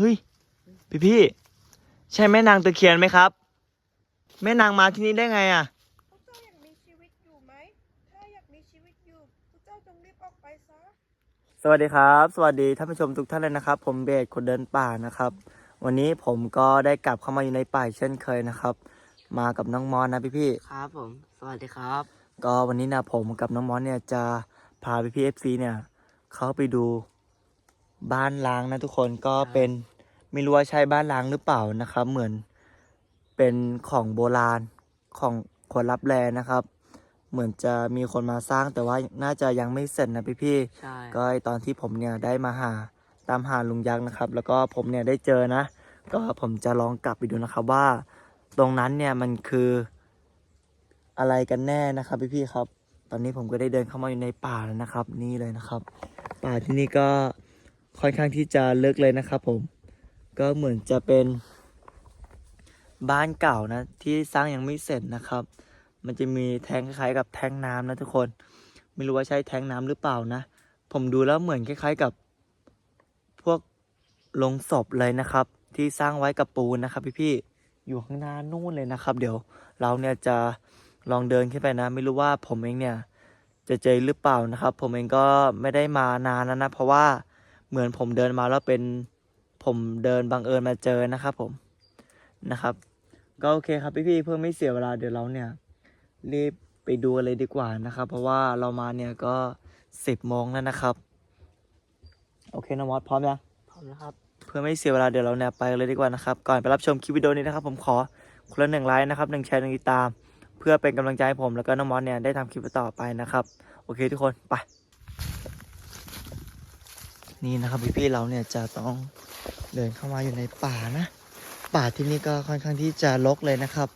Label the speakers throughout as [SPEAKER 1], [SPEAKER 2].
[SPEAKER 1] ฮ้ย พี่พี่ๆใช่แม่นางตะเคียนไหมครับ แม่นางมาที่นี่ได้ไงอะ
[SPEAKER 2] พวกเจ้าอยากมีชีวิตอยู่ไหม ถ้าอยากมีชีวิตอยู่พวกเจ้าจงรีบออกไปซะ
[SPEAKER 1] สวัสดีครับ สวัสดีท่านผู้ชมทุกท่านเลยนะครับ ผมเบสคนเดินป่านะครับ วันนี้ผมก็ได้กลับเข้ามาอยู่ในป่าอีกเช่นเคยนะครับ มากับน้องมอนนะพี่พี่
[SPEAKER 3] ครับผม สวัสดีครับ
[SPEAKER 1] ๆก็วันนี้นะผมกับน้องมอนเนี่ยจะพาพี่พี่เอฟซีเนี่ย เข้าไปดูบ้านล้างนะทุกคนก็เป็น ไม่รู้ว่าใช่บ้านล้างหรือเปล่านะครับ เหมือนเป็นของโบราณของคนรับแลนะครับ เหมือนจะมีคนมาสร้างแต่ว่าน่าจะยังไม่เสร็จนะพี่พี่ๆ
[SPEAKER 3] ใช่
[SPEAKER 1] ก็ไอ้ตอนที่ผมเนี่ยได้มาหาตามหาลุงยักษ์นะครับ แล้วก็ผมเนี่ยได้เจอนะ ก็ผมจะลองกลับไปดูนะครับว่า ตรงนั้นเนี่ยมันคืออะไรกันแน่นะครับพี่ๆครับ ตอนนี้ผมก็ได้เดินเข้ามาอยู่ในป่าแล้วนะครับ นี่เลยนะครับ ป่าที่นี่ก็ค่อนข้างที่จะลึกเลยนะครับผม ก็เหมือนจะเป็นบ้านเก่านะ ที่สร้างยังไม่เสร็จนะครับ มันจะมีแทงคล้ายๆกับแทงน้ำนะทุกคน ไม่รู้ว่าใช่แทงน้ำหรือเปล่านะ ผมดูแล้วเหมือนคล้าย ๆกับพวกลงศพเลยนะครับ ที่สร้างไว้กับปูนนะครับ พี่ๆอยู่ข้างหน้านู่นเลยนะครับ เดี๋ยวเราเนี่ยจะลองเดินขึ้นไปนะ ไม่รู้ว่าผมเองเนี่ยจะเจอหรือเปล่านะครับ ผมเองก็ไม่ได้มานานแล้วนะ เพราะว่าเหมือนผมเดินมาแล้วเป็น ผมเดินบังเอิญมาเจอนะครับผมนะครับ ก็โอเคครับพี่ๆเพื่อไม่เสียเวลาเดี๋ยวเราเนี่ย รีบไปดูกันเลยดีกว่านะครับ เพราะว่าเรามาเนี่ยก็สิบโมงแล้วนะครับ โอเคน้องมอสพร้อมยัง
[SPEAKER 3] พร้อมแล้วครับ
[SPEAKER 1] เพื่อไม่เสียเวลาเดี๋ยวเราเนี่ยไปกันเลยดีกว่านะครับ ก่อนไปรับชมคลิปวิดีโอนี้นะครับ ผมขอคนละหนึ่งไลค์นะครับหนึ่งแชร์หนึ่งติดตาม เพื่อเป็นกำลังใจให้ผมแล้วก็น้องมอสเนี่ยได้ทำคลิปต่อไปนะครับ โอเคทุกคนไป นี่นะครับพี่ๆเราเนี่ยจะต้องเดินเข้ามาอยู่ในป่านะ ป่าที่นี่ก็ค่อนข้างที่จะรกเลยนะครับ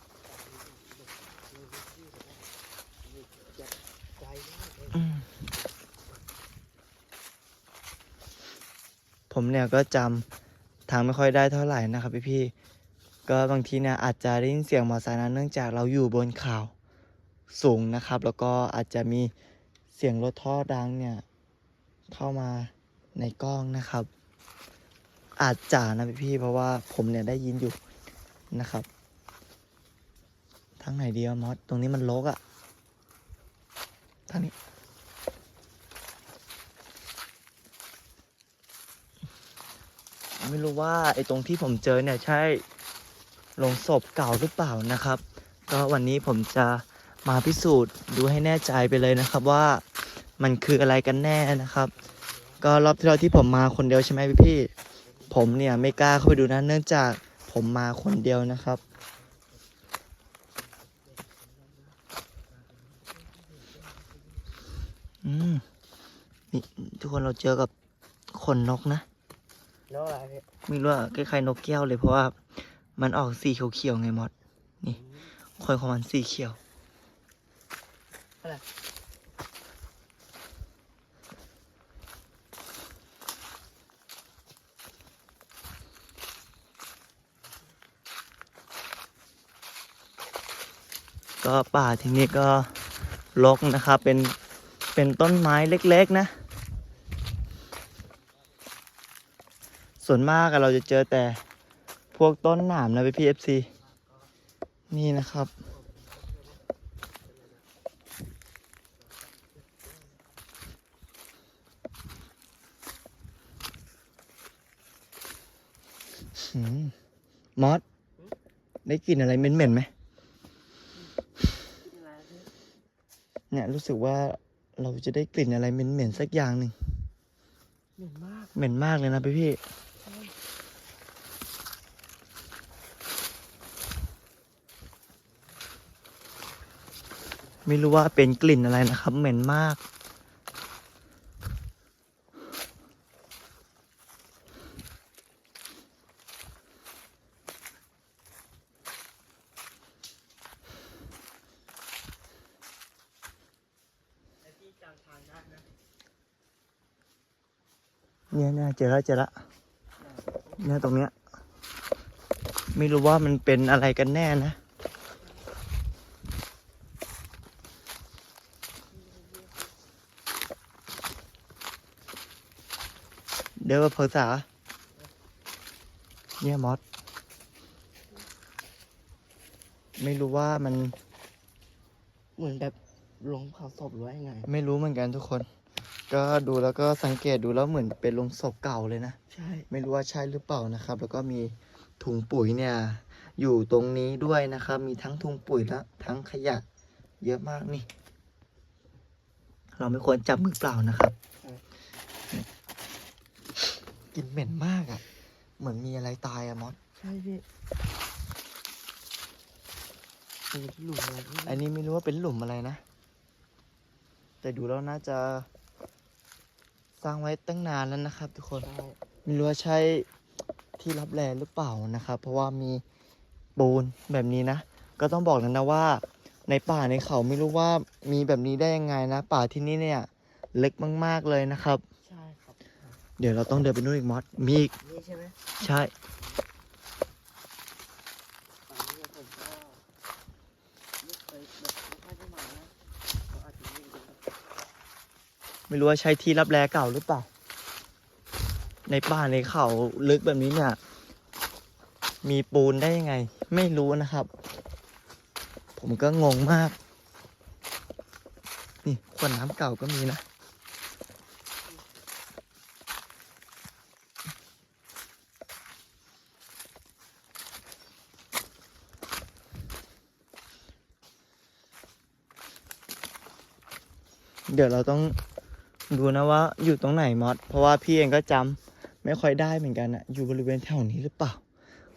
[SPEAKER 1] มผมเนี่ยก็จำทางไม่ค่อยได้เท่าไหร่นะครับพี่พี่ๆก็บางทีเนี่ยอาจจะได้ยินเสียงมอเตอร์ไซค์นะเนื่องจากเราอยู่บนเขาสูงนะครับ แล้วก็อาจจะมีเสียงรถท่อดังเนี่ยเข้ามา ในกล้องนะครับ อาจจะนะพี่พี่เพราะว่าผมเนี่ยได้ยินอยู่นะครับทางไหนดีอะมอสตรงนี้มันรกอะทางนี้ไม่รู้ว่าไอ้ตรงที่ผมเจอเนี่ยใช่โลงศพเก่าหรือเปล่านะครับ ก็วันนี้ผมจะมาพิสูจน์ดูให้แน่ใจไปเลยนะครับว่ามันคืออะไรกันแน่นะครับ ก็รอบที่แล้วที่ผมมาคนเดียวใช่ไหมพี่พี่ๆผมเนี่ยไม่กล้าเข้าไปดูนะ เนื่องจากผมมาคนเดียวนะครับ อืมนี่ทุกคนเราเจอกับขนนกนะ
[SPEAKER 3] แล้วอะไรพี่
[SPEAKER 1] ไม่รู้อะคล้ายๆนกแก้วเลยเพราะว่ามันออกสีเขียวๆไงมอดนี่คอยของมันสีเขียว ก็ป่าที่นี่ก็รกนะครับเป็นเป็นต้นไม้เล็กๆนะ ส่วนมากเราจะเจอแต่พวกต้นหนามนะพี่เอฟซีนี่นะครับมอสได้กลิ่นอะไรเหม็นๆไหม เนี่ยรู้สึกว่าเราจะได้กลิ่นอะไรเหม็นๆสักอย่างหนึ่ง
[SPEAKER 3] เหม็นมาก
[SPEAKER 1] เหม็นมากเลยนะพี่พี่ไม่รู้ว่าเป็นกลิ่นอะไรนะครับ เหม็นมาก เนี่ยเนี่ยเจอแล้วเจอแล้วเนี่ยตรงเนี้ย ไม่รู้ว่ามันเป็นอะไรกันแน่นะ เดี๋ยวภาษาเนี่ยมอสไม่รู้ว่ามัน
[SPEAKER 3] เหมือนแบบลงเผาศพหรือว่ายังไง
[SPEAKER 1] ไม่รู้เหมือนกันทุกคน ก็ดูแล้วก็สังเกตดูแล้วเหมือนเป็นโลงศพเก่าเลยนะ
[SPEAKER 3] ใช่
[SPEAKER 1] ไม่รู้ว่าใช่หรือเปล่านะครับ แล้วก็มีถุงปุ๋ยเนี่ย อยู่ตรงนี้ด้วยนะครับ มีทั้งถุงปุ๋ยและทั้งขยะ เยอะมากนี่ เราไม่ควรจับมือเปล่านะครับกลินเหม็นมากอะ่ะ เหมือนมีอะไรตายอะมอส
[SPEAKER 3] ใช่พี่เป็นที่หลุมอะไรพี่
[SPEAKER 1] อันนี้ไม่รู้ว่าเป็นหลุมอะไรนะ แต่ดูแล้วน่าจะส ร้างไว้ตั้งนานแล้วนะครับ ทุกคน
[SPEAKER 3] ใช่
[SPEAKER 1] ไม่รู้ว่าใช่ที่รับแลหรือเปล่านะครับ เพราะว่ามีปูนแบบนี้นะ ก็ต้องบอกนะนะว่า ในป่าในเขาไม่รู้ว่ามีแบบนี้ได้ยังไงนะ ป่าที่นี่เนี่ยเล็กมาก ๆเลยนะครับ
[SPEAKER 3] ใช่ครับ
[SPEAKER 1] เดี๋ยวเราต้องเดินไปนู่นอีกมอสมีอีก
[SPEAKER 3] นี่ใช่ไหม
[SPEAKER 1] ใช่
[SPEAKER 3] ตอนนี้ผมก็ไม่เคยแบบไม่ค่อยได้มานะก็อาจจะไม่รู้ครับ
[SPEAKER 1] ไม่รู้ว่าใช่ที่รับแลเก่าหรือเปล่า ในป่าในเขาลึกแบบนี้เนี่ย มีปูนได้ยังไง ไม่รู้นะครับ ผมก็งงมาก นี่ขวดน้ำเก่าก็มีนะเดี๋ยวเราต้อง ดูนะว่าอยู่ตรงไหนมอสเพราะว่าพี่เองก็จำไม่ค่อยได้เหมือนกันอะอยู่บริเวณแถวนี้หรือเปล่า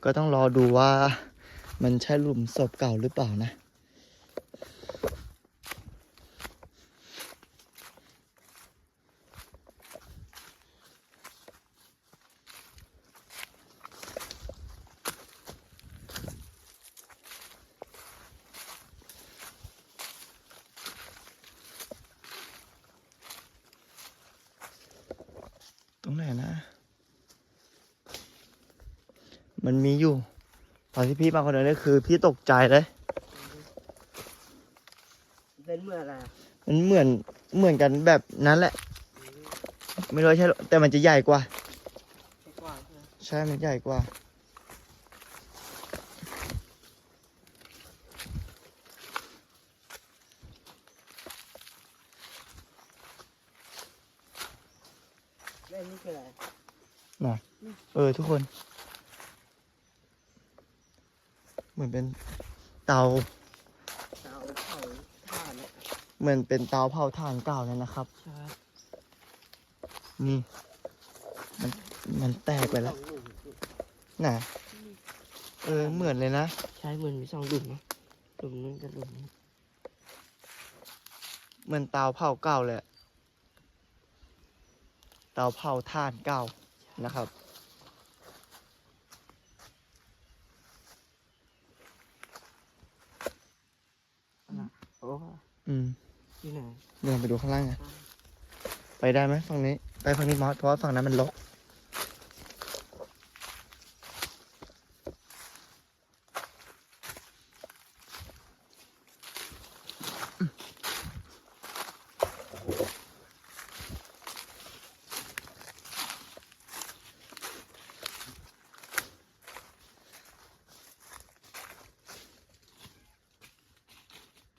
[SPEAKER 1] ก็ต้องรอดูว่ามันใช่หลุมศพเก่าหรือเปล่านะ รงไหนนะ มันมีอยู่ ตอนที่พี่มาคนเดียวนี่คือ พี่ตกใจเลย
[SPEAKER 3] เป็นเมื่ออะไรอะ
[SPEAKER 1] มันเหมือนเหมือนกันแบบนั้นแหละ ไม่รู้ว่าใช่หรอแต่มันจะใหญ่กว่า
[SPEAKER 3] ใช่กว่าใช่ไหม
[SPEAKER 1] ใช่ มันใหญ่กว่า
[SPEAKER 3] แล้วอันนี่คืออะไร
[SPEAKER 1] เออทุกคน เหมือนเป็นเตา
[SPEAKER 3] เตาเผาถ่านเนี่ย
[SPEAKER 1] เหมือนเป็นเตาเผาถ่านเก่าเลยนะครับ
[SPEAKER 3] ใช่
[SPEAKER 1] นี่ มันมันแตกไปแล้ว
[SPEAKER 3] สองหลุมพี่
[SPEAKER 1] น่ะ เออ เหมือนเลยนะ
[SPEAKER 3] ใช่เหมือนมีสองหลุมนะหลุมนึงกับหลุมนี้
[SPEAKER 1] เหมือนเตาเผาเก่าเลยอะเตาเผาถ่านเก่านะครับ
[SPEAKER 3] โอ้
[SPEAKER 1] อืม
[SPEAKER 3] ที่ไหน
[SPEAKER 1] เไปดูข้างล่างไงไปได้ไหมฝั่งนี้ ไปฝั่งนี้มอสเพราะว่าฝั่งนั้นมันรก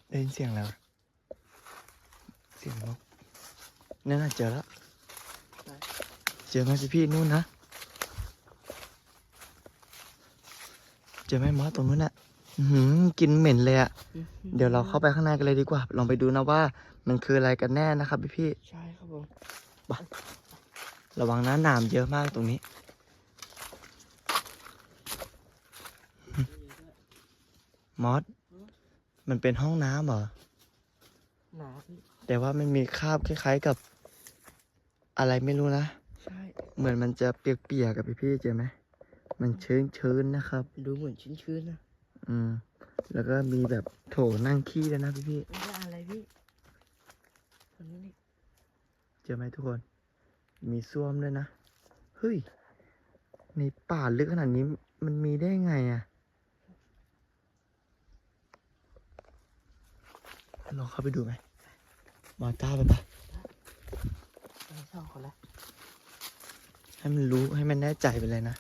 [SPEAKER 1] ได้ยินเสียงแล้วะเสียงนกนั่นน่ะเจอแล้ว เจ อไหมพี่พี่นู่นนะ เจอไหมมอสตรงนู้นน่ะอื้อหือกลินเหม็นเลยอะเดี๋ยวเราเข้าไปข้างในกันเลยดีกว่า ลองไปดูนะว่า มันคืออะไรกันแน่นะครับพี่พี่
[SPEAKER 3] ใช่ครับผม
[SPEAKER 1] ระวังนะหนามเยอะมากตรงนี้ มอสมันเป็นห้องน้ำเหรอ
[SPEAKER 3] หนาพี่
[SPEAKER 1] แต่ว่ามันมีคราบคล้ายๆกับอะไรไม่รู้นะ
[SPEAKER 3] ใช่
[SPEAKER 1] เหมือนมันจะเปียกๆกับพี่พี่ๆเจอไหมมันชื้นๆนะครับ
[SPEAKER 3] ดูเหมือนชื้นๆนะ
[SPEAKER 1] อืม แล้วก็มีแบบโถนั่งขี้ด้วยนะพี่พี่
[SPEAKER 3] ไม่ได้อะไรพี่คนนี้นี่
[SPEAKER 1] ๆเจอไหมทุกคน มีส้วมด้วยนะ เฮ้ย ในป่าลึกขนาดนี้มันมีได้ไงอะ่ะลองเข้าไปดูไหมมาต้าไปปะ
[SPEAKER 3] ไม่ชอบคนละ
[SPEAKER 1] ให้มันรู้ให้มันแน่ใจไปเลยนะ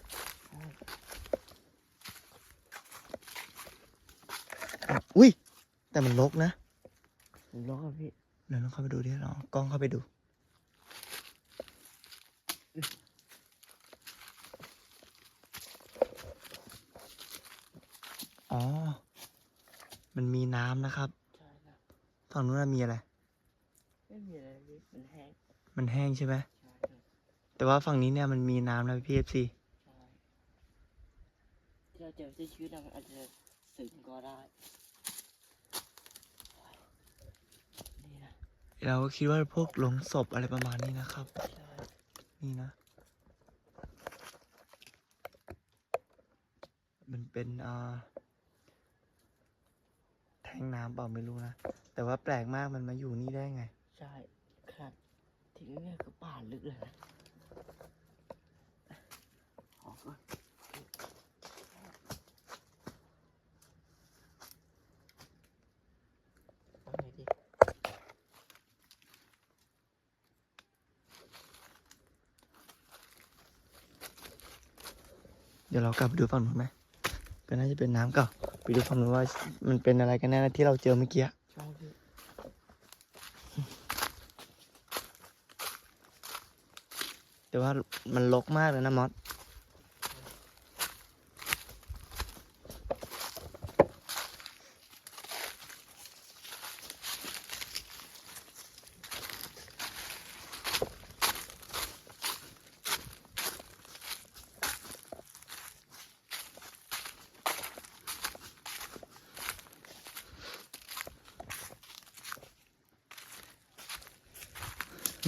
[SPEAKER 1] อุ้ย แต่มันลกนะ
[SPEAKER 3] ลกครับพี่
[SPEAKER 1] เดี๋ยวลองเข้าไปดูดิลองกล้องเข้าไปดูอ๋อ มันมีน้ำนะครับฝั่งนู้นมีอะไร
[SPEAKER 3] ไม่มีอะไร มันแห้ง
[SPEAKER 1] มันแห้งใช่ไหม แต่ว่าฝั่งนี้เนี่ยมันมีน้ำนะพี่เอฟซี
[SPEAKER 3] ใช่ที่เราเจอที่ชีวิตเรามันอาจจะสึงก็ได้นี่นะ
[SPEAKER 1] เราก็คิดว่าพวกหลงศพอะไรประมาณนี้นะครับ
[SPEAKER 3] ใช่
[SPEAKER 1] นี่นะ มันเป็นอ่าแทงน้ำเปล่าไม่รู้นะ แต่ว่าแปลกมากมันมาอยู่นี่ได้ไง
[SPEAKER 3] ใช่ ครับทิ้งเนี่ยคือป่าลึกเลยนะขอก่อนเอาไงดี
[SPEAKER 1] เดี๋ยวเรากลับไปดูฝั่งนู้นไหมก็น่าจะเป็นน้ำเก่าไปดูฝั่งนู้นว่ามันเป็นอะไรกันแน่นะที่เราเจอเมื่อกี้
[SPEAKER 3] ใช่พี่
[SPEAKER 1] แต่ว่ามันรกมากเลยนะมอส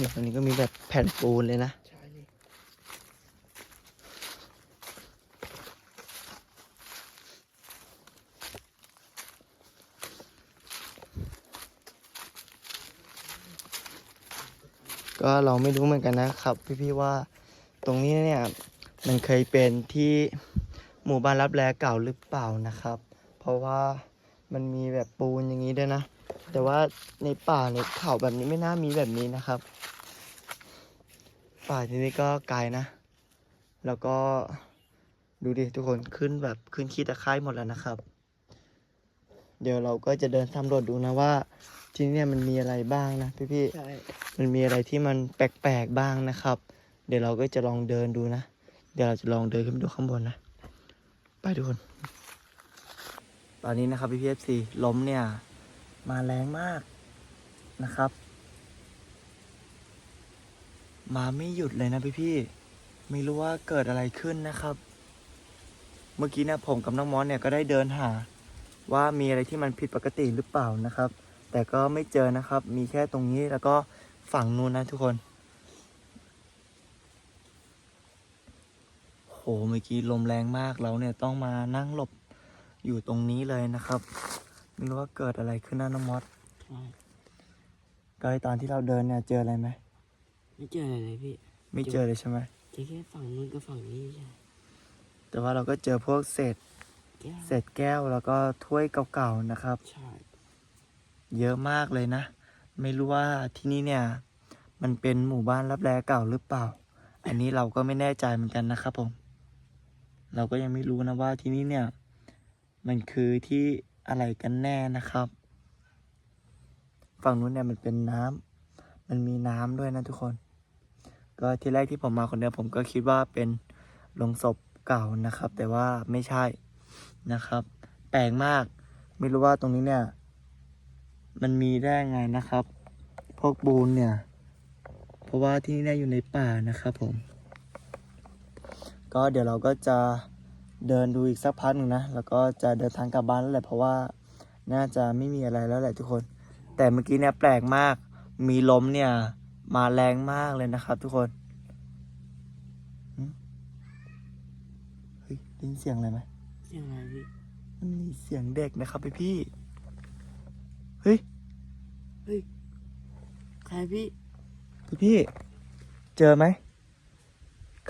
[SPEAKER 1] เนี่ยตรงนี้ก็มีแบบแผ่นปูนเลยนะก็เราไม่รู้เหมือนกันนะครับ พี่ๆว่าตรงนี้เนี่ยมันเคยเป็นที่หมู่บ้านรับแลเก่าหรือเปล่านะครับ เพราะว่ามันมีแบบปูนอย่างนี้ด้วยนะ แต่ว่าในป่าในเขาแบบนี้ไม่น่ามีแบบนี้นะครับ ป่าที่นี่ก็ไกลนะ แล้วก็ดูดิทุกคนขึ้นแบบขึ้นขี้ตะไคร่หมดแล้วนะครับ เดี๋ยวเราก็จะเดินสำรวจดูนะว่าที่นี่เนี่ยมันมีอะไรบ้างนะพี่ๆ
[SPEAKER 3] ใช่
[SPEAKER 1] มันมีอะไรที่มันแปลกๆบ้างนะครับ เดี๋ยวเราก็จะลองเดินดูนะ เดี๋ยวเราจะลองเดินขึ้นไปดูข้างบนนะ ไปทุกคน ตอนนี้นะครับพี่พีเอฟซีลมเนี่ย มาแรงมากนะครับ มาไม่หยุดเลยนะพี่พี่ไม่รู้ว่าเกิดอะไรขึ้นนะครับ เมื่อกี้เนี่ยผมกับน้องมอสเนี่ยก็ได้เดินหา ว่ามีอะไรที่มันผิดปกติหรือเปล่านะครับ แต่ก็ไม่เจอนะครับ มีแค่ตรงนี้แล้วก็ฝั่งนู้นนะทุกคนโหเมื่อกี้ลมแรงมากเราเนี่ยต้องมานั่งหลบอยู่ตรงนี้เลยนะครับ ไม่รู้ว่าเกิดอะไรขึ้นนะน้องมอส
[SPEAKER 3] ใช่
[SPEAKER 1] ก็ตอนที่เราเดินเนี่ยเจออะไรไหม
[SPEAKER 3] ไม่เจออะไรเลยพี่
[SPEAKER 1] ไม่เจอเลยใช่ไหม
[SPEAKER 3] เจอแค่ฝั่งนู้นกับฝั่งนี้ใช่
[SPEAKER 1] แต่ว่าเราก็เจอพวกเศษ
[SPEAKER 3] แก้ว
[SPEAKER 1] เศษแก้วแล้วก็ถ้วยเก่าๆนะครับ
[SPEAKER 3] ใช่
[SPEAKER 1] เยอะมากเลยนะ ไม่รู้ว่าที่นี่เนี่ย มันเป็นหมู่บ้านรับแลเก่าหรือเปล่า อันนี้เราก็ไม่แน่ใจเหมือนกันนะครับผม เราก็ยังไม่รู้นะว่าที่นี่เนี่ย มันคือที่ อะไรกันแน่นะครับ ฝั่งนู้นเนี่ยมันเป็นน้ำมันมีน้ำด้วยนะทุกคน ก็ที่แรกที่ผมมาคนเดียวผมก็คิดว่าเป็นโลงศพเก่านะครับ แต่ว่าไม่ใช่นะครับ แปลกมากไม่รู้ว่าตรงนี้เนี่ย มันมีได้ไงนะครับ พวกบูนเนี่ย เพราะว่าที่นี่เนี่ยอยู่ในป่านะครับผม ก็เดี๋ยวเราก็จะ เดินดูอีกสักพักหนึ่งนะ แล้วก็จะเดินทางกลับบ้านแล้วแหละเพราะว่าน่าจะไม่มีอะไรแล้วแหละทุกคน แต่เมื่อกี้เนี่ยแปลกมาก มีลมเนี่ย มาแรงมากเลยนะครับ ทุกคนหึเฮ้ยได้ยินเสียงอะไรไหม
[SPEAKER 3] เสียงอะไรพี่
[SPEAKER 1] มันมีเสียงเด็กนะครับพี่พี่ๆเฮ้ย
[SPEAKER 3] เฮ้ยใครพี่
[SPEAKER 1] พี่พี่ เจอไหม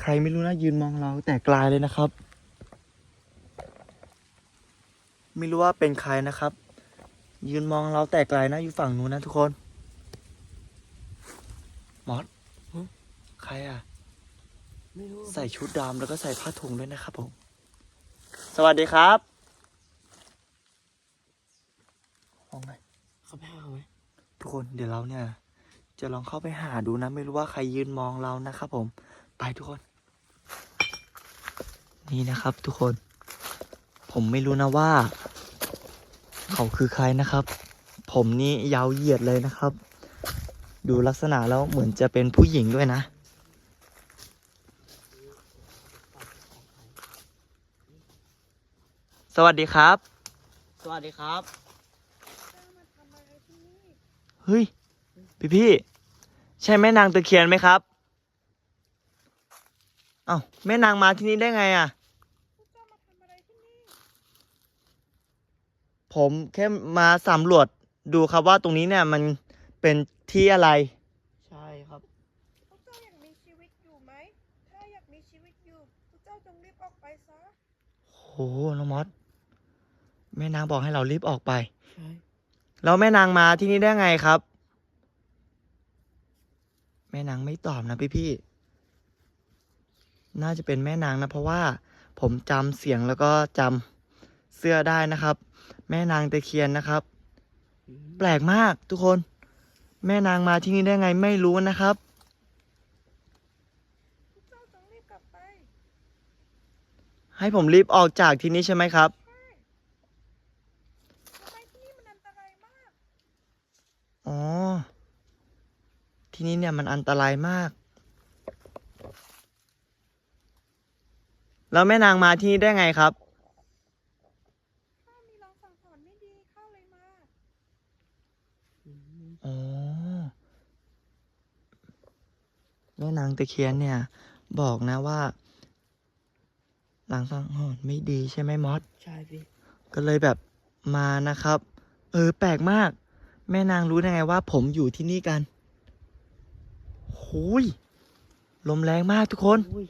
[SPEAKER 1] ใครไม่รู้นะยืนมองเราแต่ไกลายเลยนะครับ ไม่รู้ว่าเป็นใครนะครับ ยืนมองเราแต่ไกลนะอยู่ฝั่งนู้นนะทุกคนมอสใครอะ
[SPEAKER 3] ไม่รู้
[SPEAKER 1] ใส่ชุดดำแล้วก็ใส่ผ้าถุงด้วยนะครับผม สวัสดีครับเอาไง
[SPEAKER 3] เขาไปหาเขาไหม
[SPEAKER 1] ทุกคนเดี๋ยวเราเนี่ย จะลองเข้าไปหาดูนะ ไม่รู้ว่าใครยืนมองเรานะครับผม ไปทุกคน นี่นะครับทุกคน ผมไม่รู้นะว่า เขาคือใครนะครับ ผมนี่ยาวเหยียดเลยนะครับ ดูลักษณะแล้วเหมือนจะเป็นผู้หญิงด้วยนะ สวัสดีครับ
[SPEAKER 3] สวัสดีครับ
[SPEAKER 2] เจ้ามาทำอะไรที่นี่
[SPEAKER 1] เฮ้ย พี่พี่ๆใช่แม่นางตะเคียนไหมครับ เอ้าแม่นางมาที่นี่ได้ไงอะ
[SPEAKER 2] พวกเจ้ามาทำอะไรที่นี่
[SPEAKER 1] ผมแค่มาสำรวจดูครับว่าตรงนี้เนี่ยมันเป็นที่อะไร
[SPEAKER 3] ใช่ครับ
[SPEAKER 2] พวกเจ้าอยากมีชีวิตอยู่ไหม ถ้าอยากมีชีวิตอยู่ พวกเจ้าจงรีบออกไปซะ
[SPEAKER 1] โหน้องมอสแม่นางบอกให้เรารีบออกไป
[SPEAKER 3] ใช่
[SPEAKER 1] แล้วแม่นางมาที่นี่ได้ไงครับ แม่นางไม่ตอบนะพี่พี่ๆน่าจะเป็นแม่นางนะ เพราะว่าผมจำเสียงแล้วก็จำ เสื้อได้นะครับ แม่นางตะเคียนนะครับ
[SPEAKER 3] อืม
[SPEAKER 1] แปลกมากทุกคน แม่นางมาที่นี่ได้ไงไม่รู้นะครับ
[SPEAKER 2] พวกเจ้าจงรีบกลับไป
[SPEAKER 1] ให้ผมรีบออกจากที่นี่ใช่ไหมครับ
[SPEAKER 2] ใช่ทำไมที่นี่มันอันตรายมาก
[SPEAKER 1] อ๋อ ที่นี่เนี่ยมันอันตรายมาก แล้วแม่นางมาที่นี่ได้ไงครับ
[SPEAKER 2] ข้ามีลองสั่งสอนไม่ดีข้าเลยมา
[SPEAKER 3] อืม
[SPEAKER 1] อ๋อ แม่นางตะเคียนเนี่ย บอกนะว่าหลังสังหรณ์ไม่ดีใช่ไหมมอส
[SPEAKER 3] ใช่พี่
[SPEAKER 1] ก็เลยแบบมานะครับ เออ แปลกมาก แม่นางรู้ได้ไงว่า ผมอยู่ที่นี่กันหุยลมแรงมากทุกคน
[SPEAKER 3] อุ้ย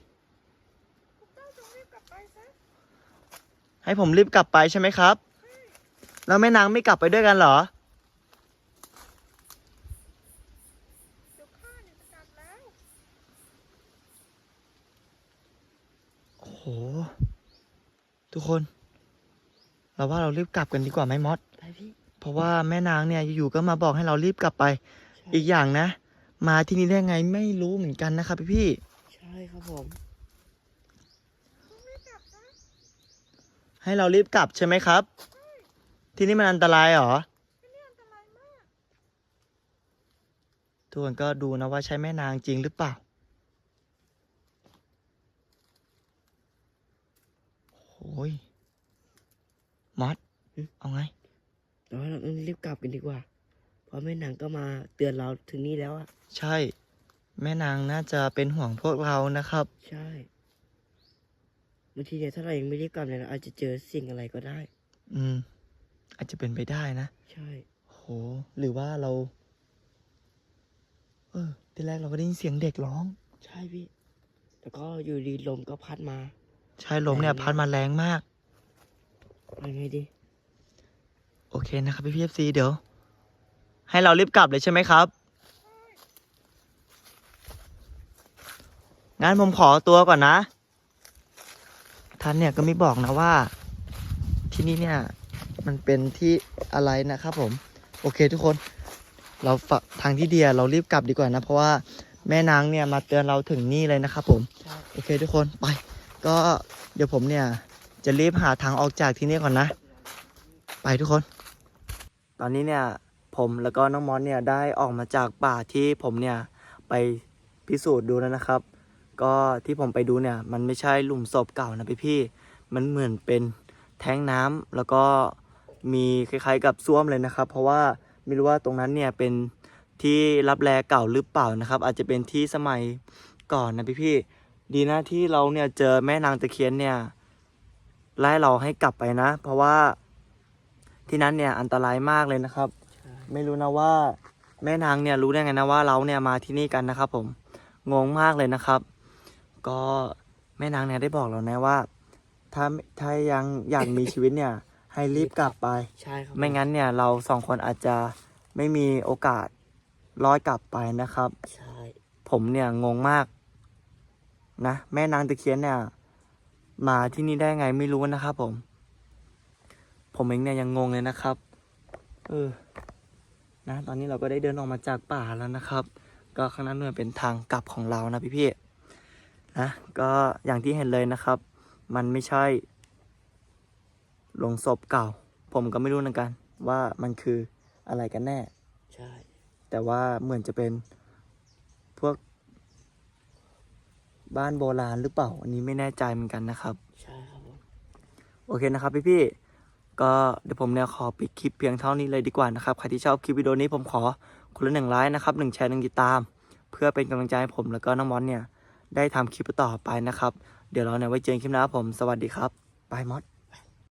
[SPEAKER 2] พวกเจ้าจงรีบกลับไปซะ
[SPEAKER 1] ให้ผมรีบกลับไปใช่ไหมครับ แล้วแม่นางไม่กลับไปด้วยกันเหรอ
[SPEAKER 2] เดี๋ยวข้าเนี่ยจะกลับแล้ว
[SPEAKER 1] โอ้โห ทุกคน เราว่าเรารีบกลับกันดีกว่าไหมมอส
[SPEAKER 3] ได้พี่
[SPEAKER 1] เพราะว่าแม่นางเนี่ยอยู่ๆก็มาบอกให้เรารีบกลับไป
[SPEAKER 3] ใช่
[SPEAKER 1] อีกอย่างนะ มาที่นี่ได้ไงไม่รู้เหมือนกันนะครับพี่พี่
[SPEAKER 3] ใช่ครับผม
[SPEAKER 2] จงรีบกลับซะ
[SPEAKER 1] ๆให้เรารีบกลับใช่ไหมครับ ที่นี่มันอันตรายเหรอ
[SPEAKER 2] ที่นี่อันตรายมาก
[SPEAKER 1] ทุกคนก็ดูนะว่าใช่แม่นางจริงหรือเปล่า โอ้ยมอสเอาไง
[SPEAKER 3] เราว่าเราต้องรีบกลับกันดีกว่า เพราะแม่นางก็มาเตือนเราถึงนี่แล้วอะ
[SPEAKER 1] ใช่ แม่นางน่าจะเป็นห่วงพวกเรานะครับ
[SPEAKER 3] ใช่บางทีเนี่ยถ้าเรายังไม่รีบกลับเนี่ยเราอาจจะเจอสิ่งอะไรก็ได้
[SPEAKER 1] อืม อาจจะเป็นไปได้นะ
[SPEAKER 3] ใช่
[SPEAKER 1] โห หรือว่าเรา เออทีแรกเราก็ได้ยินเสียงเด็กร้อง
[SPEAKER 3] ใช่พี่ แล้วก็อยู่ดีลมก็พัดมา
[SPEAKER 1] ใช่ลมเนี่ย
[SPEAKER 3] แรงมาก
[SPEAKER 1] พัดมาแรงมาก
[SPEAKER 3] เอาไงดี
[SPEAKER 1] โอเคนะครับพี่พีเอฟซีเดี๋ยว ให้เรารีบกลับเลยใช่ไหมครับ งั้นผมขอตัวก่อนนะ ท่านเนี่ยก็ไม่บอกนะว่า ที่นี่เนี่ย มันเป็นที่อะไรนะครับผม โอเคทุกคน เราฝทางที่เดียเรารีบกลับดีกว่านะ เพราะว่าแม่นางเนี่ยมาเตือนเราถึงนี่เลยนะครับผม
[SPEAKER 3] ใช่
[SPEAKER 1] โอเคทุกคนไป ก็เดี๋ยวผมเนี่ยจะรีบหาทางออกจากที่นี่ก่อนนะ ไปทุกคน ตอนนี้เนี่ยผมแล้วก็น้องมอสเนี่ยได้ออกมาจากป่าที่ผมเนี่ยไปพิสูจน์ดูแล้วนะครับ ก็ที่ผมไปดูเนี่ยมันไม่ใช่หลุมศพเก่านะพี่พี่มันเหมือนเป็นแท้งน้ำแล้วก็มีคล้ายๆกับซ่วมเลยนะครับ เพราะว่าไม่รู้ว่าตรงนั้นเนี่ยเป็นที่รับแลเก่าหรือเปล่านะครับ อาจจะเป็นที่สมัยก่อนนะพี่พี่ ดีนะที่เราเนี่ยเจอแม่นางตะเคียนเนี่ยไล่เราให้กลับไปนะ เพราะว่าที่นั้นเนี่ยอันตรายมากเลยนะครับ ไม่รู้นะว่าแม่นางเนี่ยรู้ได้ไงนะว่าเราเนี่ยมาที่นี่กันนะครับ ผมงงมากเลยนะครับ ก็แม่นางเนี่ยได้บอกเรานะว่า ถ้าถ้ายังอยากมีชีวิตเนี่ย ให้รีบกลับไป
[SPEAKER 3] ใช่ครับ
[SPEAKER 1] ไม่งั้นเนี่ยเราสองคนอาจจะไม่มีโอกาสรอดกลับไปนะครับ
[SPEAKER 3] ใช่
[SPEAKER 1] ผมเนี่ยงงมาก นะแม่นางตะเคียนเนี่ยมาที่นี่ได้ไงไม่รู้นะครับผม ผมเองเนี่ยยังงงเลยนะครับ เออ นะ ตอนนี้เราก็ได้เดินออกมาจากป่าแล้วนะครับ ก็ข้างหนั้นเนี่ยเป็นทางกลับของเรานะพี่ๆนะก็อย่างที่เห็นเลยนะครับ มันไม่ใช่โลงศพเก่า ผมก็ไม่รู้เหมือนกัน ว่ามันคืออะไรกันแน่
[SPEAKER 3] ใช่
[SPEAKER 1] แต่ว่าเหมือนจะเป็นพวก บ้านโบราณหรือเปล่า อันนี้ไม่แน่ใจเหมือนกันนะครับ
[SPEAKER 3] ใช่ครับผม
[SPEAKER 1] โอเคนะครับพี่พี่ๆก็เดี๋ยวผมเนี่ยขอปิดคลิปเพียงเท่านี้เลยดีกว่านะครับ ใครที่ชอบคลิปวิดีโอนี้ผมขอคนละหนึ่งไลค์นะครับหนึ่งแชร์หนึ่งติดตาม เพื่อเป็นกำลังใจให้ผมแล้วก็น้องมอสเนี่ยได้ทำคลิปต่อไปนะครับ เดี๋ยวเราเนี่ยไว้เจอกันคลิปหน้าครับผมสวัสดีครับบายมอส